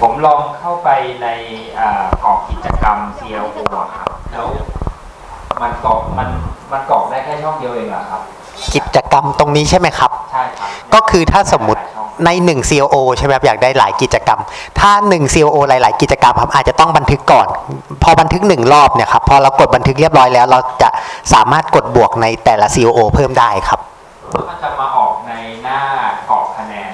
ผมลองเข้าไปในอ่ากรอกกิจกรรม CLO อะครับ แล้วมันกรอกมันมันกรอกได้แค่ช่องเดียวเองเหรอครับ กิจกรรมตรงนี้ใช่ไหมครับ ใช่ครับ ก็คือถ้าสมมุติใน 1 COO ใช่ไหมครับอยากได้หลายกิจกรรม ถ้า 1 COO หลาย ๆ กิจกรรมครับอาจจะต้องบันทึกก่อน พอบันทึก 1 รอบเนี่ยครับพอเรากดบันทึกเรียบร้อยแล้ว เราจะสามารถกดบวกในแต่ละ COO เพิ่มได้ครับมันจะมาออกในหน้ากรอกคะแนน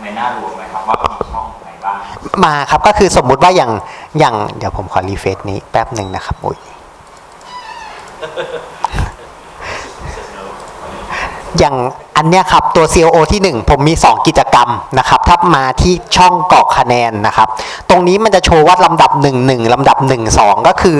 ใน หน้ารวมไหมครับว่ามีช่องไหนบ้างมาครับก็คือสมมุติว่าอย่างอย่างเดี๋ยวผมขอรีเฟซนี้แป๊บหนึ่งนะครับอุ้ยอย่างอันเนี้ยครับตัว COO ที่ 1 ผมมี 2 กิจกรรมนะครับถ้ามาที่ช่องกรอกคะแนนนะครับ ตรงนี้มันจะโชว์ว่าลำดับ 1 1ลำดับ 1 2 ก็คือ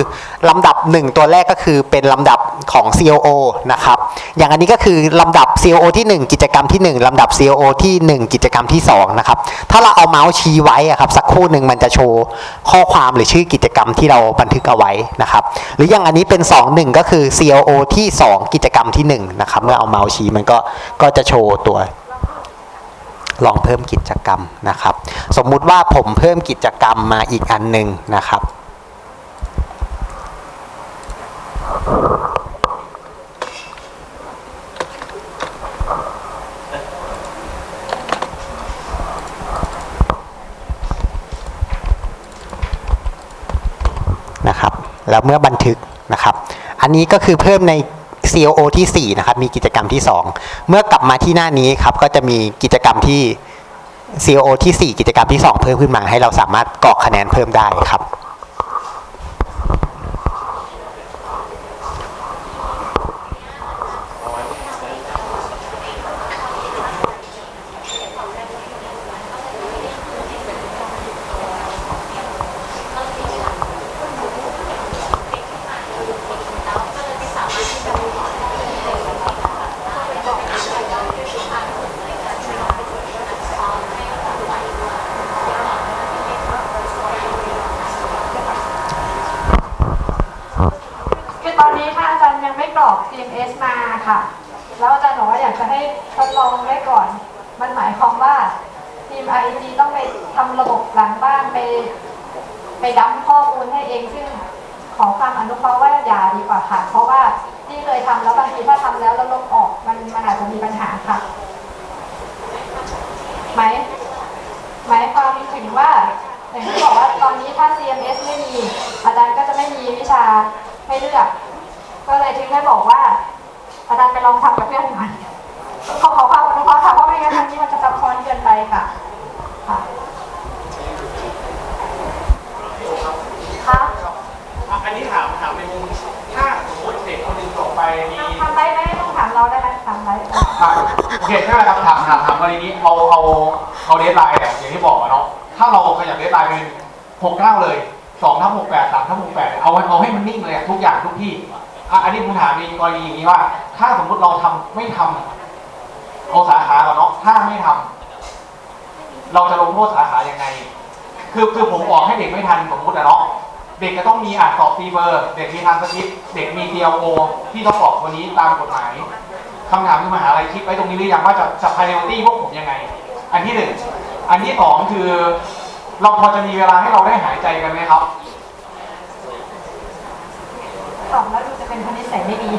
ลำดับ 1 ตัวแรกก็คือเป็นลำดับ ของ COO นะครับ อย่างอันนี้ก็คือลำดับ COO ที่ 1 กิจกรรมที่ 1 ลำดับ COO ที่ 1 กิจกรรมที่ 2 นะครับ ถ้าเราเอาเมาส์ชี้ไว้อะครับสักครู่หนึ่งมันจะโชว์ข้อความหรือชื่อกิจกรรมที่เราบันทึกเอาไว้นะครับ หรืออย่างอันนี้เป็น 2 1 ก็คือ COO ที่ 2 กิจกรรมที่1นะครับ เมื่อเอาเมาส์ชี้มันก็ก็จะโชว์ตัวลองเพิ่มกิจกรรมนะครับ สมมุติว่าผมเพิ่มกิจกรรมมาอีกอันหนึ่งนะครับ นะครับ แล้วเมื่อบันทึกนะครับ อันนี้ก็คือเพิ่มใน COO ที่ 4 นะครับ มีกิจกรรมที่ 2 เมื่อกลับมาที่หน้านี้ครับ ก็จะมีกิจกรรมที่ COO ที่ 4 กิจกรรมที่ 2 เพิ่มขึ้นมาให้เราสามารถกรอกคะแนนเพิ่มได้ครับ คือตอนนี้ถ้าอาจารย์ยังไม่ กรอก CMS มาค่ะ แล้วอาจารย์บอกว่าอยากจะให้ทดลองไว้ก่อน มันหมายความว่าทีม REG ต้องไปทำระบบหลังบ้านไป ไปดั้มข้อมูลให้เองซึ่งขอความอนุเคราะห์ว่าอย่าดีกว่าค่ะ เพราะว่าที่เคยทำแล้วบางทีถ้าทำแล้วแล้วลบออกมันมันอาจจะมีปัญหาค่ะไหมหมายความถึงว่าอย่างที่บอกว่าตอนนี้ถ้า CMS ไม่มีอาจารย์ก็จะไม่มีวิชาให้เลือก ก็เลยทิ้งให้บอกว่าอาจารย์ไปลองทำกับเพื่อนก่อนขอขอความอนุเคราะห์ค่ะเพราะไม่งั้นทางนี้มันจะซับซ้อนเกินไปค่ะค่ะคะอันนี้ถามถามในมุมถ้าสมมติเด็กคนหนึ่งจบไปมีทำได้ไหมไม่ต้องถามเราได้ไหมถามได้อะโอเคใช่ไหมครับถามถามถามกรณีนี้เอาเอาเอาเดทไลน์เนี่ยอย่างที่บอกอะเนาะถ้าเราขยับเดทไลน์เป็นหกเก้าเลยสองทับหกแปดสามทับหกแปดเอาเอาให้มันนิ่งเลยอะทุกอย่างทุกที่ อะอันนี้ผมถามในกรณีอย่างนี้ว่า ถ้าสมมติเราทำไม่ทำเอาสาขาก่อนเนาะถ้าไม่ทำเราจะลงโทษสาขายังไง คือคือผมบอกให้เด็กไม่ทันสมมติอะเนาะเด็กจะต้องมีอ่านสอบตีเบอร์ เด็กมีทางสคริปต์เด็กมี DLO ที่ต้องออกวันนี้ตามกฎหมายคำถามคือมหาลัยคิดไว้ตรงนี้หรือยังว่าจะจะ priority พวกผมยังไง อันที่หนึ่งอันที่สองคือ เราพอจะมีเวลาให้เราได้หายใจกันไหมครับตอบแล้วดูจะ เป็นคนนิสัยไม่ดี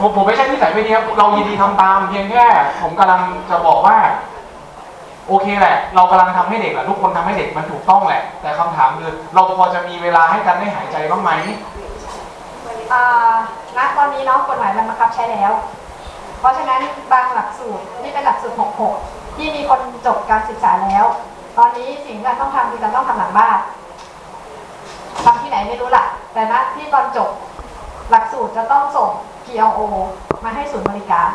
ผมผมไม่ใช่ที่ใส่ไม่ดีครับ เรายินดีทำตามเพียงแค่ผมกำลังจะบอกว่า โอเคแหละ เรากำลังทำให้เด็กแหละทุกคนทำให้เด็กมันถูกต้องแหละ แต่คำถามคือเราพอจะมีเวลาให้กันได้หายใจบ้างไหมอ่าณตอนนี้เนาะกฎหมายมันบังคับใช้แล้ว เพราะฉะนั้นบางหลักสูตรที่เป็นหลักสูตร 66 ที่มีคนจบการศึกษาแล้ว ตอนนี้สิ่งที่เราต้องทำคือเราต้องทำหลังบ้านทำที่ไหนไม่รู้ล่ะ แต่ณที่ตอนจบ หลักสูตรจะต้องส่ง PLO มาให้ศูนย์บริการ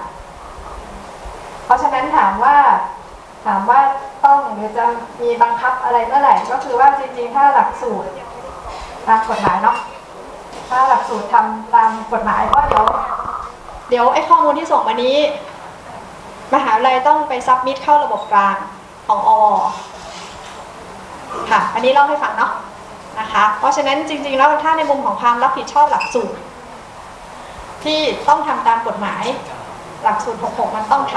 เพราะฉะนั้นถามว่าถามว่าต้องหรือจะมีบังคับอะไรเมื่อไหร่ก็คือว่าจริงๆ ถ้าหลักสูตรตามกฎหมายเนาะถ้าหลักสูตรทำตามกฎหมายก็เดี๋ยวเดี๋ยวไอ้ข้อมูลที่ส่งมานี้ มหาวิทยาลัยต้องไปซับมิดเข้าระบบกลางของอวค่ะ อันนี้เล่าให้ฟังเนาะนะคะ เพราะฉะนั้นจริงๆ แล้วถ้าในมุมของความรับผิดชอบหลักสูตร ที่ต้องทำตามกฎหมาย หลักสูตร 66 มันต้องท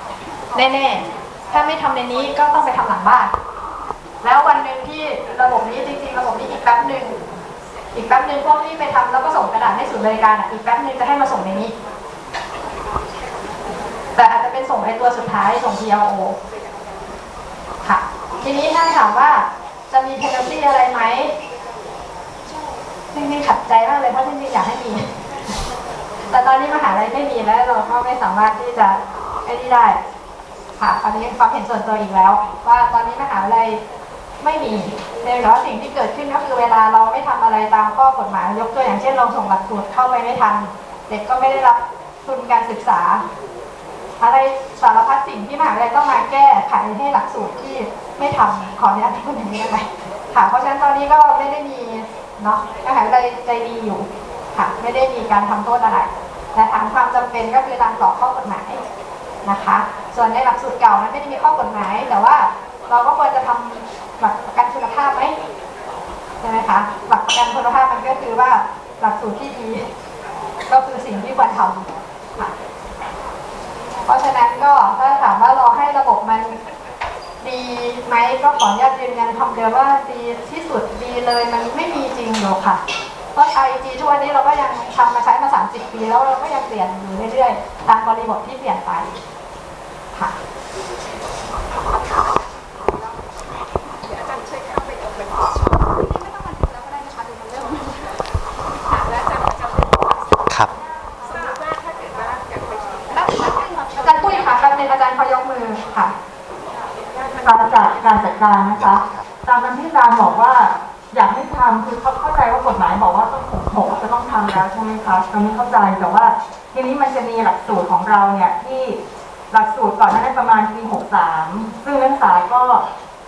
ำแน่ๆ ถ้าไม่ทำในนี้ก็ต้องไปทำหลังบ้าน แล้ววันหนึ่งที่ระบบนี้จริงๆ ระบบนี้อีกแป๊บหนึ่งอีกแป๊บหนึ่งพวกที่ไปทำแล้วก็ส่งกระดาษให้ศูนย์บริการอะอีกแป๊บหนึ่งจะให้มาส่งในนี้ แต่อาจจะเป็นส่งไอตัวสุดท้ายส่ง PLO ค่ะ ทีนี้ถ้าถามว่าจะมี penalty อะไรไหมจริงๆขัดใจมากเลยเพราะจริงๆอยากให้มี แต่ตอนนี้มหาลัยไม่มีแล้วเราก็ไม่สามารถที่จะไอ้นี่ได้ ค่ะอันนี้ความเห็นส่วนตัวอีกแล้ว ว่าตอนนี้มหาลัยไม่มีเพียงแต่ว่าสิ่งที่เกิดขึ้นก็คือเวลาเราไม่ทำอะไรตามข้อกฎหมายยกตัวอย่างเช่นเราส่งหลักสูตรเข้าไปไม่ทัน เด็กก็ไม่ได้รับทุนการศึกษา อะไรสารพัดสิ่งที่มหาลัยต้องมาแก้ไขให้หลักสูตรที่ไม่ทำขออนุญาตพูดอย่างนี้ได้ไหมค่ะเพราะฉะนั้นตอนนี้ก็ไม่ได้มีเนาะมหาวิทยาลัยใจดีอยู่ ค่ะไม่ได้มีการทำโทษอะไรแต่ถามความจำเป็นก็คือตามกรอบข้อกฎหมายนะคะ ส่วนในหลักสูตรเก่ามันไม่ได้มีข้อกฎหมาย แต่ว่าเราก็ควรจะทำหลักประกันคุณภาพไหมใช่ไหมคะหลักประกันคุณภาพมันก็คือว่าหลักสูตรที่ดี ก็คือสิ่งที่ควรทำค่ะเพราะฉะนั้นก็ถ้าถามว่ารอให้ระบบมันดีไหมก็ขออนุญาตยืนยันคำเดียวว่าดีที่สุดดีเลยมันไม่มีจริงหรอกค่ะ เพราะ IG ทุกวันนี้เราก็ยังทำมาใช้มา 30 ปี แล้วเราก็ยังเปลี่ยนอยู่เรื่อยๆ ตามบริบทที่เปลี่ยนไปค่ะครับอาจารย์ปุ้ยค่ะแป๊บนึงอาจารย์เขายกมือค่ะการจัดการจัดการนะคะ ตามที่อาจารย์บอกว่าอยากให้ทำคือเขาเข้าใจว่ากฎหมายบอกว่าต้องหกหกจะต้อง ทำแล้วใช่ไหมคะตรงนี้เข้าใจแต่ว่าทีนี้มันจะมีหลักสูตรของเราเนี่ยที่หลักสูตรก่อนหน้านั้นประมาณปีหกสามซึ่งนักศึกษาก็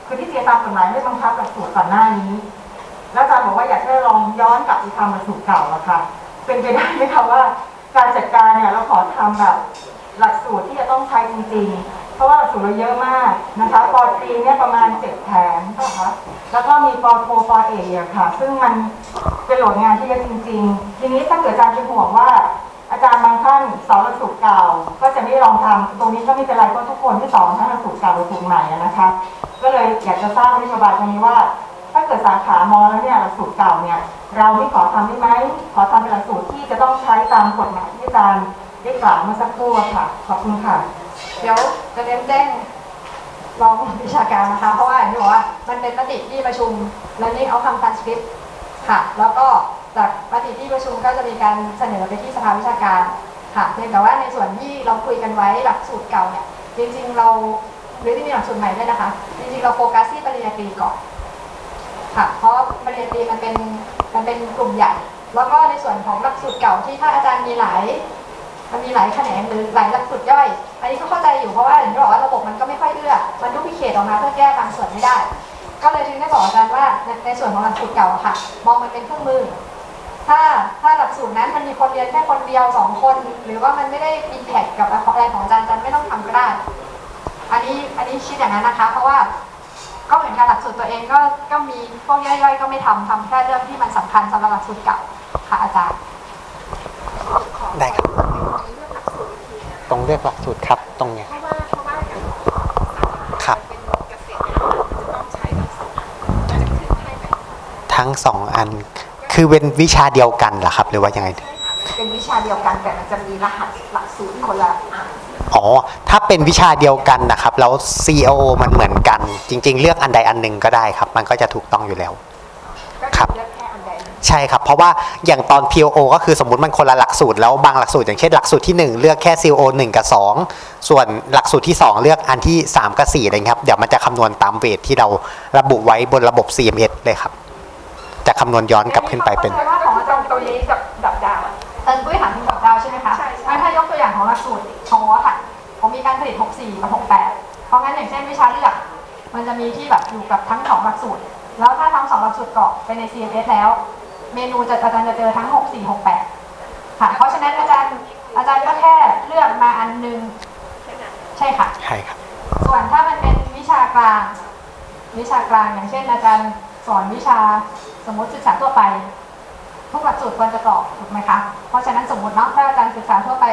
คือที่เรียนตามกฎหมายไม่บังคับหลักสูตรก่อนหน้านี้ แล้วอาจารย์บอกว่าอยากให้ลองย้อนกลับไปทำหลักสูตรเก่าอะค่ะ เป็นไปได้ไหมคะว่า การจัดการเนี่ยเราขอทำแบบหลักสูตรที่จะต้องใช้จริงๆ เพราะว่าหลักสูตรเราเยอะมากนะคะปอตรีเนี่ยประมาณเจ็ดแผนนะคะแล้วก็มีปอโทปอเอกค่ะ ซึ่งมันเป็นโหลดงานที่เยอะจริง ๆ ทีนี้ถ้าเกิดอาจารย์เป็นห่วงว่า อาจารย์บางท่านสอนหลักสูตรเก่า ก็จะไม่ลองทำตรงนี้ก็ไม่เป็นไรเพราะทุกคนที่สอนทั้งหลักสูตรเก่าหรือสูตรใหม่นะคะก็เลยอยากจะทราบนโยบายตรงนี้ว่า ถ้าเกิดสาขามอแล้วเนี่ยหลักสูตรเก่าเนี่ยเราไม่ขอทำได้ไหมขอทำเป็นหลักสูตรที่จะต้องใช้ตามกฎหมายที่อาจารย์ ได้กล่าวเมื่อสักครู่ค่ะ ขอบคุณค่ะ เดี๋ยวจะเน้นแจ้งรองวิชาการนะคะ เพราะว่าอย่างที่บอกว่ามันเป็นมติที่ประชุมแล้วนี่เอาคำ transcript ค่ะ แล้วก็จากมติที่ประชุมก็จะมีการเสนอไปที่สภาวิชาการค่ะเพียงแต่ว่าในส่วนที่เราคุยกันไว้หลักสูตรเก่าเนี่ยจริงๆเราหรือที่มีหลักสูตรใหม่ด้วยนะคะ จริงๆเราโฟกัสที่ปริญญาตรีก่อนค่ะ เพราะปริญญาตรีมันเป็นมันเป็นกลุ่มใหญ่ แล้วก็ในส่วนของหลักสูตรเก่าที่ถ้าอาจารย์มีหลาย มันมีหลายแขนงหรือหลายหลักสูตรย่อย อันนี้ก็เข้าใจอยู่เพราะว่าอย่างที่บอกว่าระบบมันก็ไม่ค่อยเอื้อ มันดูพิเคตออกมาเพื่อแก้บางส่วนไม่ได้ ก็เลยจึงได้บอกอาจารย์ว่าในในส่วนของหลักสูตรเก่าอะค่ะ มองมันเป็นเครื่องมือ ถ้าถ้าหลักสูตรนั้นมันมีคนเรียนแค่คนเดียวสองคน หรือว่ามันไม่ได้อินแพคกับอะไรของอาจารย์อาจารย์ไม่ต้องทำก็ได้ อันนี้อันนี้คิดอย่างนั้นนะคะ เพราะว่าก็เหมือนกันหลักสูตรตัวเองก็ก็มีพวกย่อยๆก็ไม่ทำทำแค่เรื่องที่มันสำคัญสำหรับหลักสูตรเก่าค่ะอาจารย์ ได้ครับ ต รงเลือกหลักสูตรครับตรงเนี้ย เพราะว่าเพราะว่าอย่างครับ เป็นเกษตรเนี่ยจะต้องใช้หลักสูตรจะขึ้นให้ไหมทั้งสองอัน คือเป็นวิชาเดียวกันเหรอครับ หรือว่ายังไง เป็นวิชาเดียวกันแต่มันจะมีรหัสหลักสูตรคนละอันอ๋อ ถ้าเป็นวิชาเดียวกันนะครับ แล้ว COO มันเหมือนกัน จริง ๆ เลือกอันใดอันหนึ่งก็ได้ครับ มันก็จะถูกต้องอยู่แล้ว ก็ ครับ เลือกแค่อัน ใดอันหนึ่งใช่ครับ เพราะว่าอย่างตอน POO ก็คือสมมติมันคนละหลักสูตรแล้วบางหลักสูตรอย่างเช่นหลักสูตรที่ 1 เลือกแค่ CO 1 กับ 2 ส่วนหลักสูตรที่ 2 เลือกอันที่ 3 กับ4อะไรเงี้ยครับเดี๋ยวมันจะคำนวณตามเวทที่เราระบุไว้บนระบบ CMS เลยครับ จะคำนวณย้อนกลับขึ้นไปเป็นข้าใจว่าของอาจารย์ตตัรวงนี้นี้กับดับดาวอะเอิญปุ้ยถามถึงแบบดาวใช่ไหมคะใช่ใช่ งั้นถ้ายกตัวอย่างของหลักสูตรของวอค่ะ ผมมีการผลิต 64 กับ 68 เพราะงั้นอย่างเช่นวิชาเลือกมันจะมีที่แบบอยู่กับทั้งสองหลักสูตร แล้วถ้าทั้งสองหลักสูตรกรอกไปใน CMS แล้ว เมนูจะอาจารย์จะเจอทั้ง 64 68 ค่ะ เพราะฉะนั้นอาจารย์อาจารย์ก็แค่เลือกมาอันหนึง ใช่ค่ะ ใช่ครับ ส่วนถ้ามันเป็นวิชากลาง วิชากลางอย่างเช่น อาจารย์สอนวิชาสมมติศึกษาทั่วไป ทุกหลักสูตรควรจะกรอกถูกไหมคะ เพราะฉะนั้นสมมติเนาะถ้าอาจารย์ศึกษาทั่วไป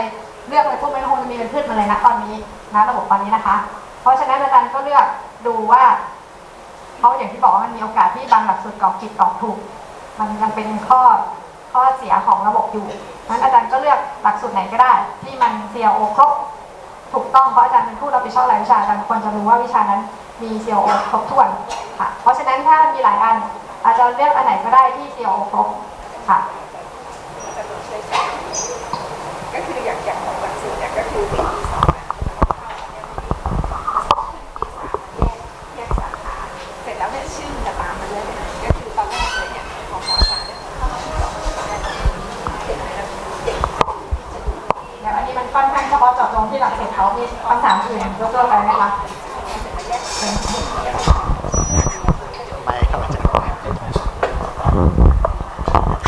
เลือกไปพวกมันคงจะมีเป็นพืชมาเลยนะตอนนี้นะระบบตอนนี้นะคะ เพราะฉะนั้นอาจารย์ก็เลือกดูว่าเพราะอย่างที่บอกว่ามันมีโอกาสที่บางหลักสูตรกรอกผิดกรอกถูก มันยังเป็นข้อข้อเสียของระบบอยู่งั้นอาจารย์ก็เลือกหลักสูตรไหนก็ได้ ที่มัน CLO ครบถูกต้องเพราะอาจารย์เป็นผู้รับผิดชอบรายวิชาอาจารย์ควรจะรู้ว่าวิชานั้นมี CLO ครบถ้วนค่ะ เพราะฉะนั้นถ้ามีหลายอัน อาจจะเลือกอันไหนก็ได้ที่ CLO ครบค่ะก็คืออยางอยางของหลักสูตรเนี่ยก็คือปีที่สองอะแยกสาขาเสร็จแล้วเนี่ยชื่อมันจะตามมาเลยก็คือตอนแรกเลยเนี่ยของสาขาเนี่ยเข้ามาที่สองเด็กเด็ก อย่างอันนี้มันค่อนข้างเฉ พาะเจาะจงที่หลักสูตรเขามีคำถามอื่นยกเลิกไปไหมคะ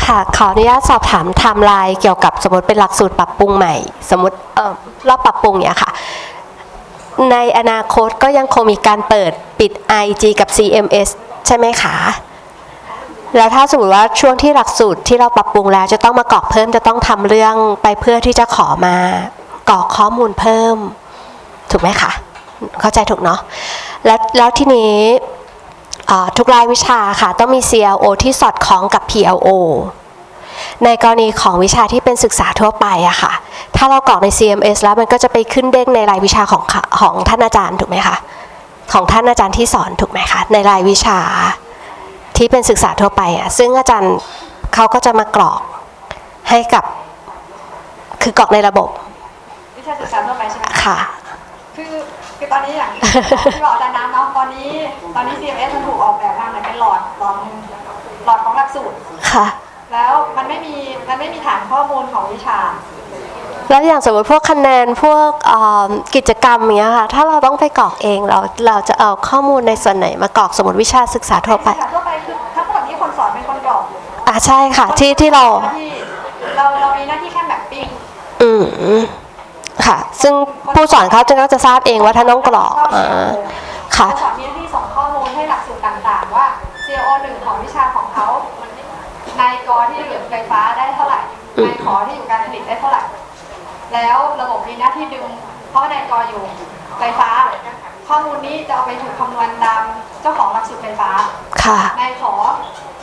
ค่ะขออนุญาตสอบถามไทม์ไลน์เกี่ยวกับสมมติเป็นหลักสูตรปรับปรุงใหม่ สมมติเออรอบปรับปรุงเนี่ยค่ะ ในอนาคตก็ยังคงมีการเปิดปิด IG กับ CMS ใช่ไหมคะแล้วถ้าสมมติว่าช่วงที่หลักสูตรที่เราปรับปรุงแล้วจะต้องมากรอกเพิ่มจะต้องทำเรื่องไปเพื่อที่จะขอมา กรอกข้อมูลเพิ่ม ถูกไหมคะ เข้าใจถูกเนาะแล้วแล้วทีนี้ทุกรายวิชาค่ะ ต้องมี CLO ที่สอดคล้องกับ PLO ในกรณีของวิชาที่เป็นศึกษาทั่วไปอะค่ะ ถ้าเรากรอกใน CMS แล้วมันก็จะไปขึ้นเด้งในรายวิชาของของท่านอาจารย์ถูกไหมคะ ของท่านอาจารย์ที่สอนถูกไหมคะ ในรายวิชาที่เป็นศึกษาทั่วไปอะซึ่งอาจารย์เขาก็จะมากรอกให้กับคือกรอกในระบบ วิชาศึกษาทั่วไปใช่ไหมค่ะ คือคือตอนนี้อย่างที่บอกอาจารย์น้ำเนาะตอนนี้ ตอนนี้ CMS มันถูกออกแบบมาเหมือนเป็นหลอดหลอดหนึงหลอดของหลักสูตรค่ะ แล้วมันไม่มีมันไม่มีฐานข้อมูลของวิชาแล้วอย่างสมมติพวกคะแนนพวกเอ่อกิจกรรมอย่างเงี้ยค่ะถ้าเราต้องไปกรอกเองเราเราจะเอาข้อมูลในส่วนไหนมากรอกสมมติวิชาศึกษาทั่วไปศึกษาทั่วไปคือทั้งหมดนี้คนสอนเป็นคนกรอกอ่าใช่ค่ะที่ที่เราหน้ที่เราเรามีหน้าที่แค่แบบปิ้งอืม ค่ะ ซึ่งผู้สอนเขาจะก็จะทราบเองว่าท่านต้องกรอกอ่าค่ะ ผู้สอนมีหน้าที่ส่งข้อมูลให้หลักสูตรต่างๆ ว่า CO 1ของวิชาของเขานายกอที่อยู่ไฟฟ้าได้เท่าไหร่อืมนายขอที่อยู่การผลิตได้เท่าไหร่ แล้วระบบมีหน้าที่ดึง เพราะนายกออยู่ไฟฟ้า ข้อมูลนี้จะเอาไปถูกคำนวณตามเจ้าของหลักสูตรไฟฟ้า ค่ะนายขอ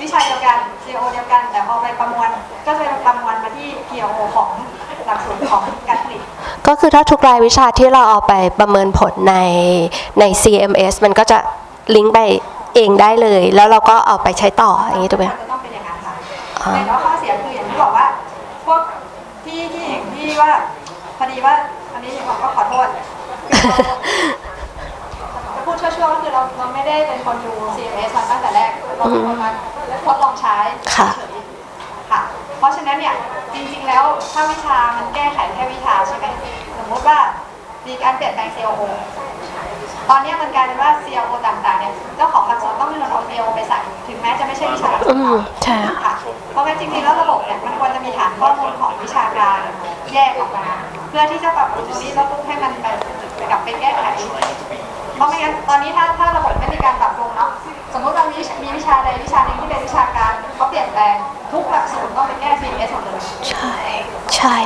วิชาเดียวกัน CO เดียวกัน แต่พอไปประมวลก็จะไปประมวลมาที่ PO ของหลักสูตรของการผลิต ก็คือถ้าทุกรายวิชาที่เราเอาไปประเมินผลในใน CMS มันก็จะลิงก์ไปเองได้เลย แล้วเราก็เอาไปใช้ต่ออย่างนี้ถูกไหมจะต้องเป็นอย่างนั้นค่ะแต่ข้อเสียคืออย่างที่บอกว่าพวกที่ที่ที่ว่าพอดีว่าอันนี้บอกก็ขอโทษจะพูดชั่วๆก็คือเราเราไม่ได้เป็นคนดู CMS มาตั้งแต่แรกเราเป็นคนมาทดลองใช้ค่ะเฉยค่ะ เพราะฉะนั้นเนี่ยจริงๆแล้วถ้าวิชามันแก้ไขแค่วิชาใช่ไหม มมติว่ามีการเปลี่ยนแปลง COO ตอนเนี้ยมันกลายเป็นว่า CLO ต่างๆเนี่ยเจ้าของหลักสูตรต้องเป็นคนเอา CLO ไปใส่ถึงแม้จะไม่ใช่วิชาหลักสูอืตรมใช่ค่ะค่ะเพราะงั้นจริงๆแล้วระบบเนี่ยมันควรจะมีฐานข้อมูลของวิชาการแยกออกมา เพื่อที่จะปรับปรุงตรงนี้แล้วก็ให้มันไปกลับไปแก้ไขเพราะไม่งั้นตอนนี้ถ้าถ้าระบบไม่มีการปรับปรุงเนาะสมมติเรามีมีวิชาใดวิชาหนึ่งที่เป็นวิชาการเขาเปลี่ยนแปลงทุกหลักสูตรต้องไปแก้ CMS หมดเลยใช่ใช่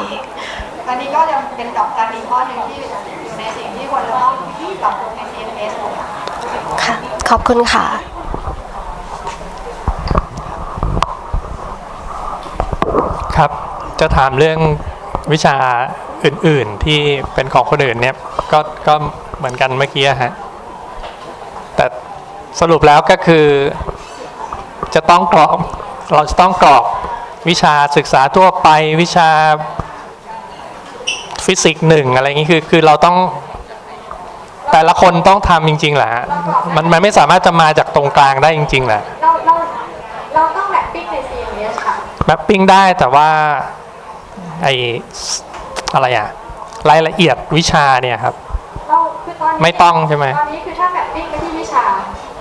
อันนี้ก็ยังเป็นดอกจันอีกข้อหนึ่งที่อยู่ในสิ่งที่ควรจะต้องปรับปรุงใน CMS ค่ะค่ะ ขอบคุณค่ะ ครับ จะถามเรื่องวิชาอื่น ๆที่เป็นของคนอื่นเนี่ยก็ก็เหมือนกันเมื่อกี้ฮะ แต่สรุปแล้วก็คือจะต้องกรอกเราจะต้องกรอกวิชาศึกษาทั่วไปวิชา ฟิสิกส์หนึ่งอะไรอย่างนี้คือคือเราต้องแต่ละคนต้องทำจริงๆแหละฮะมันมันไม่สามารถจะมาจากตรงกลางได้จริงๆแหละเราเราเราต้องแบบปิ้งใน CMS ค่ะแมปปิ้งได้แต่ว่าไออะไรอะรายละเอียดวิชาเนี่ยครับเราคือตอนนี้ไม่ต้องใช่ไหมตอนนี้คือถ้าแบบปิ้งไปที่วิชา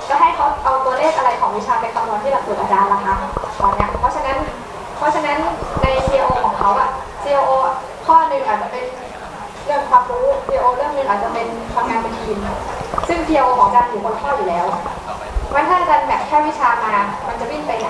ก็ให้เขาเอาตัวเลขอะไรของวิชาไปคำนวณที่หลักสูตรอาจารย์ละคะตอนเนี้ยเพราะฉะนั้นเพราะฉะนั้นใน CO ของเขาอะ CO อะข้อหนึ่งอาจจะเป็นเรื่อง ความรู้ CO เรื่องหนึงอาจจะเป็นทำงานเป็นทีม ซึ่งพี่โอของอาจารย์อยู่บนข้ออยู่แล้ววันถ้าอาจารย์แบบแค่วิชามา มันจะวิ่งไปไหน